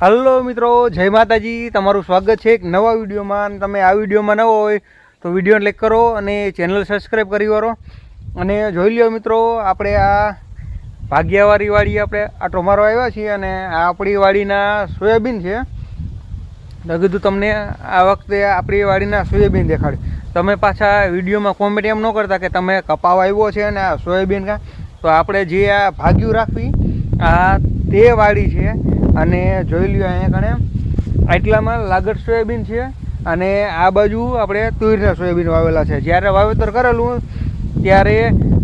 Hello મિત્રો, જય માતાજી, તમારું સ્વાગત છે એક નવા વિડીયોમાં. તમે આ વિડીયોમાં નવો હોય તો વીડિયો લાઈક કરો અને ચેનલ સબસ્ક્રાઈબ કરી વાળો. અને જોઈ લ્યો મિત્રો, આપણે આ ભાગ્યાવાળી વાડી આપણે આ ટોમારો આવ્યા છીએ અને આ આપણી વાડીના સોયાબીન છે. તો કીધું તમને આ વખતે આપણી વાડીના સોયાબીન દેખાડ્યું તમે પાછા વિડીયોમાં કોમેન્ટ એમ ન કરતા કે તમે કપાવ આવ્યો છે અને આ સોયાબીન કા. તો આપણે જે આ ભાગ્યું રાખવી, આ તે વાડી છે. અને જોઈ લ્યો અહીંયા કણે, આટલામાં લાગડ સોયાબીન છે અને આ બાજુ આપણે તુવેરના સોયાબીન વાવેલા છે. જ્યારે વાવેતર કરેલું ત્યારે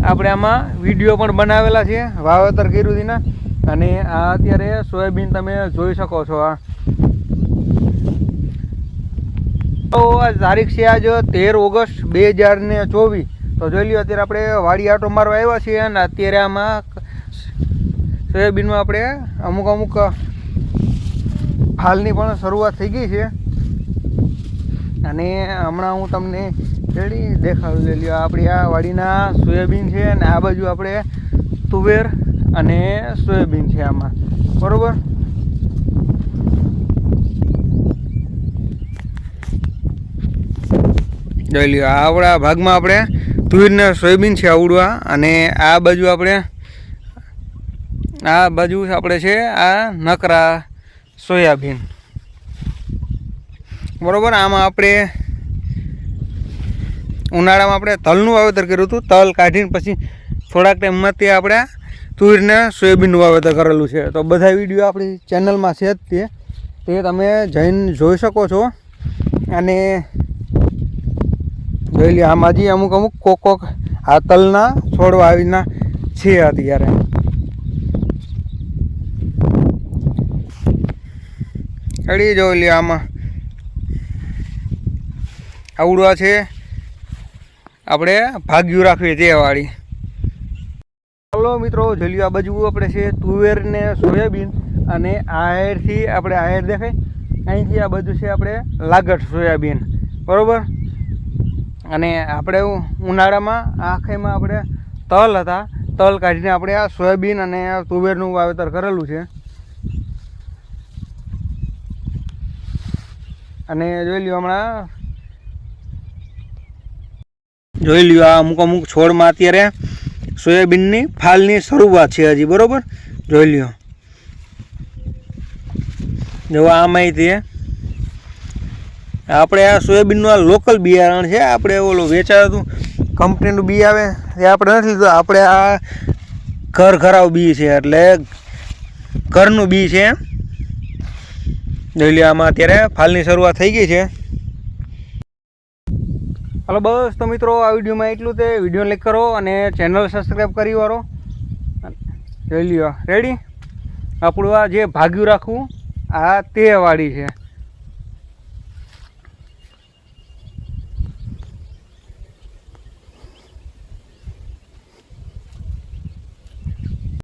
આપણે આમાં વીડિયો પણ બનાવેલા છે, વાવેતર કર્યું તેના. અને આ અત્યારે સોયાબીન તમે જોઈ શકો છો આ. તો તારીખ છે આજ તેર ઓગસ્ટ બે હજાર ને ચોવીસ. તો જોઈ લ્યો અત્યારે આપણે વાડી આટો મારવા આવ્યા છીએ અને અત્યારે આમાં સોયાબીનમાં આપણે અમુક અમુક હાલની પણ શરૂઆત થઈ ગઈ છે. અને હમણાં હું તમને રેડી દેખાડું લઈ લ્યો. આપણી આ વાડીના સોયાબીન છે અને આ બાજુ આપણે તુવેર અને સોયાબીન છે આમાં. બરાબર? જોઈ લ્યો. આ આપણા ભાગમાં આપણે તુવેરના સોયાબીન છે આવડવા. અને આ બાજુ આપણે, આ બાજુ આપણે છે આ નકરા સોયાબીન. બરાબર, આમાં આપણે ઉનાળામાં આપણે તલનું વાવેતર કર્યું હતું. તલ કાઢીને પછી થોડાક ટાઈમમાં તે આપણે તુરને સોયાબીનનું વાવેતર કરેલું છે. તો બધા વીડિયો આપણી ચેનલમાં છે જ તે. તે તમે જઈને જોઈ શકો છો. અને જોઈ લઈએ આમાં હજી અમુક અમુક કોક કોક આ તલના છોડવા વાવીના છે અત્યારે. અડી જો લ્યો આમાં. આવડવા છે. આપણે ભાગ્યું રાખવી તે વાળી. ચાલો મિત્રો જોઈ આ બાજુ આપણે છે તુવેર ને સોયાબીન અને આયરથી આપણે આયર દેખાય. અહીંથી આ બધું છે આપણે લાગટ સોયાબીન. બરોબર? અને આપણે ઉનાળામાં આખેમાં આપણે તલ હતા. તલ કાઢીને આપણે આ સોયાબીન અને તુવેરનું વાવેતર કરેલું છે. અને જોઈ લ્યો હમણાં. જોઈ લ્યો આ અમુક અમુક છોડમાં અત્યારે સોયાબીનની ફાલની શરૂઆત છે હજી, બરોબર? જોઈ લ્યો. જો આ માહિતી આપણે આ સોયાબીનનું આ લોકલ બિયારણ છે, આપણે ઓલું વેચાતું કંપનીનું બી આવે, એ આપણે નથી લીધું, આપણે આ ઘર ઘરાવ બી છે, એટલે ઘરનું બી છે. જોઈ લ્યો, આમાં અત્યારે ફાલની શરૂઆત થઈ ગઈ છે. હાલો બસ, તો મિત્રો, આ વિડીયોમાં એટલું તે. વીડિયો લાઈક કરો અને ચેનલ સબસ્ક્રાઈબ કરી વારો જોઈ લ્યો રેડી આપણું આ જે ભાગ્યું રાખવું, આ તે વાળી છે.